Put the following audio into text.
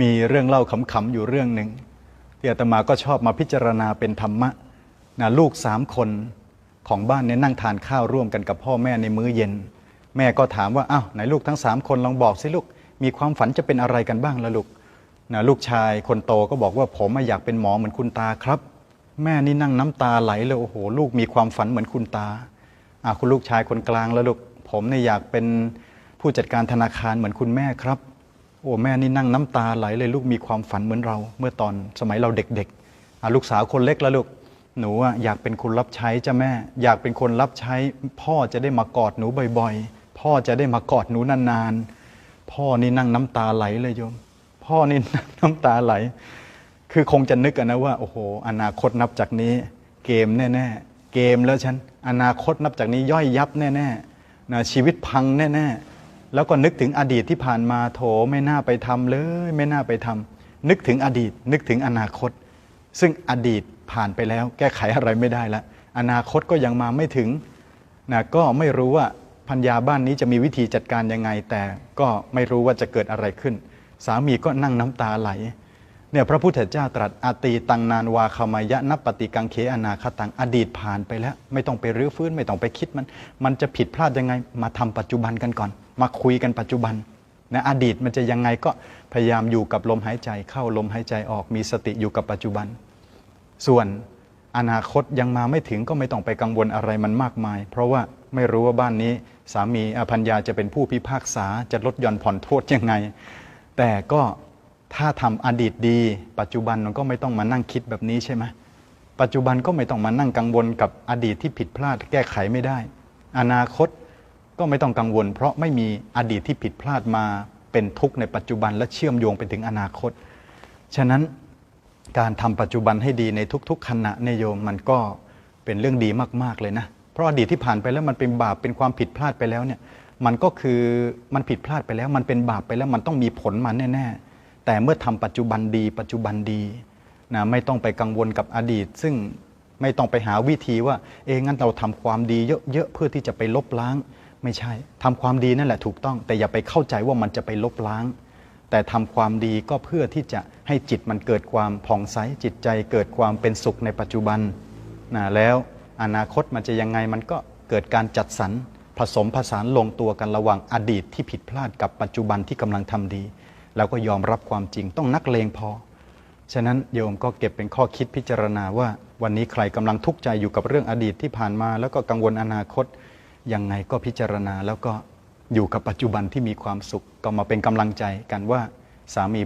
มีเรื่องเล่าขำๆอยู่เรื่องหนึ่งที่อาตมาก็ชอบมาพิจารณาเป็นธรรมะนะลูกสามคนของบ้านเนี่ยนั่งทานข้าวร่วมกันกับพ่อแม่ในมื้อเย็น แม่ก็ถามว่าอ้าวไหนลูกทั้งสามคนลองบอกสิลูกมีความฝันจะเป็นอะไรกันบ้างละลูกนะลูกชายคนโตก็บอกว่าผมอะอยากเป็นหมอเหมือนคุณตาครับ แม่นี่นั่งน้ำตาไหลเลยโอ้โห ลูกมีความฝันเหมือนคุณตาอะคุณลูกชายคนกลางแล้วลูกผมเนี่ยอยากเป็นผู้จัดการธนาคารเหมือนคุณแม่ครับ อ้แม่นี่นั่งน้ำตาไหลเลยลูกมีความฝันเหมือนเรา เมื่อตอนสมัยเราเด็กๆลูกสาวคนเล็กแล้วลูกหนูอยากเป็นคนรับใช้จ้ะแม่ อยากเป็นคนรับใช้ พ่อจะได้มากอดหนูบ่อยๆ พ่อจะได้มากอดหนูนานๆ พ่อนี่นั่งน้ำตาไหลเลยโยม พ่อนี่นั่งน้ำตาไหล คือคงจะนึกนนะว่าโอ้โห อนาคตนับจากนี้ เกมแน่ๆเกมแล้วฉันอนาคตนับจากนี้ย่อยยับแน่ๆนะชีวิตพังแน่ๆ แล้วก็นึกถึงอดีตที่ผ่านมาโถไม่น่าไปทำเลย ไม่น่าไปทำนึกถึงอดีต นึกถึงอนาคต ซึ่งอดีตผ่านไปแล้ว แก้ไขอะไรไม่ได้ล้วอนาคตก็ยังมาไม่ถึงนะก็ไม่รู้ว่าพัญญาบ้านนี้จะมีวิธีจัดการยังไง แต่ก็ไม่รู้ว่าจะเกิดอะไรขึ้น สามีก็นั่งน้ำตาไหลเนี่ยพระพุทธเจ้าตรัสอาตีตังนานวาคามายะนับปฏิกังเคอนาคตังอดีตผ่านไปแล้ว ไม่ต้องไปรื้อฟื้นไม่ต้องไปคิดมัน มันจะผิดพลาดยังไง มาทำปัจจุบันกันก่อน มาคุยกันปัจจุบันนะอดีตมันจะยังไงก็พยายามอยู่กับลมหายใจเข้าลมหายใจออกมีสติอยู่กับปัจจุบัน ส่วนอนาคตยังมาไม่ถึงก็ไม่ต้องไปกังวลอะไรมันมากมาย เพราะว่าไม่รู้ว่าบ้านนี้สามีอภัญญาจะเป็นผู้พิพากษาจะลดหย่อนผ่อนโทษยังไง แต่ก็ถ้าทำอดีตดี ปัจจุบันมันก็ไม่ต้องมานั่งคิดแบบนี้ใช่ไหมปัจจุบันก็ไม่ต้องมานั่งกังวลกับอดีตที่ผิดพลาดแก้ไขไม่ได้ อนาคต ก็ไม่ต้องกังวล เพราะไม่มีอดีตที่ผิดพลาดมาเป็นทุกข์ในปัจจุบันและเชื่อมโยงไปถึงอนาคต ฉะนั้นการทำปัจจุบันให้ดีในทุก ๆ ขณะเนโยมมันก็เป็นเรื่องดีมาก ๆ เลยนะ เพราะอดีตที่ผ่านไปแล้วมันเป็นบาปเป็นความผิดพลาดไปแล้วเนี่ยมันก็คือมันผิดพลาดไปแล้ว มันเป็นบาปไปแล้วมันต้องมีผลมาแน่ๆแต่เมื่อทำปัจจุบันดี ปัจจุบันดีนะไม่ต้องไปกังวลกับอดีต ซึ่งไม่ต้องไปหาวิธีว่า เองั้นเราทำความดีเยอะๆเพื่อที่จะไปลบล้าง ไม่ใช่ทำความดีนั่นแหละถูกต้อง แต่อย่าไปเข้าใจว่ามันจะไปลบล้าง แต่ทำความดีก็เพื่อที่จะให้จิตมันเกิดความผ่องใสจิตใจ เกิดความเป็นสุขในปัจจุบันนะแล้วอนาคตมันจะยังไงมันก็เกิดการจัดสรรผสมผสานลงตัวกันระหว่างอดีตที่ผิดพลาดกับปัจจุบันที่กำลังทำดี แล้วก็ยอมรับความจริงต้องนักเลงพอ ฉะนั้นโยมก็เก็บเป็นข้อคิดพิจารณาว่า วันนี้ใครกำลังทุกข์ใจอยู่กับเรื่องอดีตที่ผ่านมา แล้วก็กังวลอนาคต ยังไงก็พิจารณาแล้วก็อยู่กับปัจจุบันที่มีความสุขก็มาเป็นกำลังใจกันว่าสามี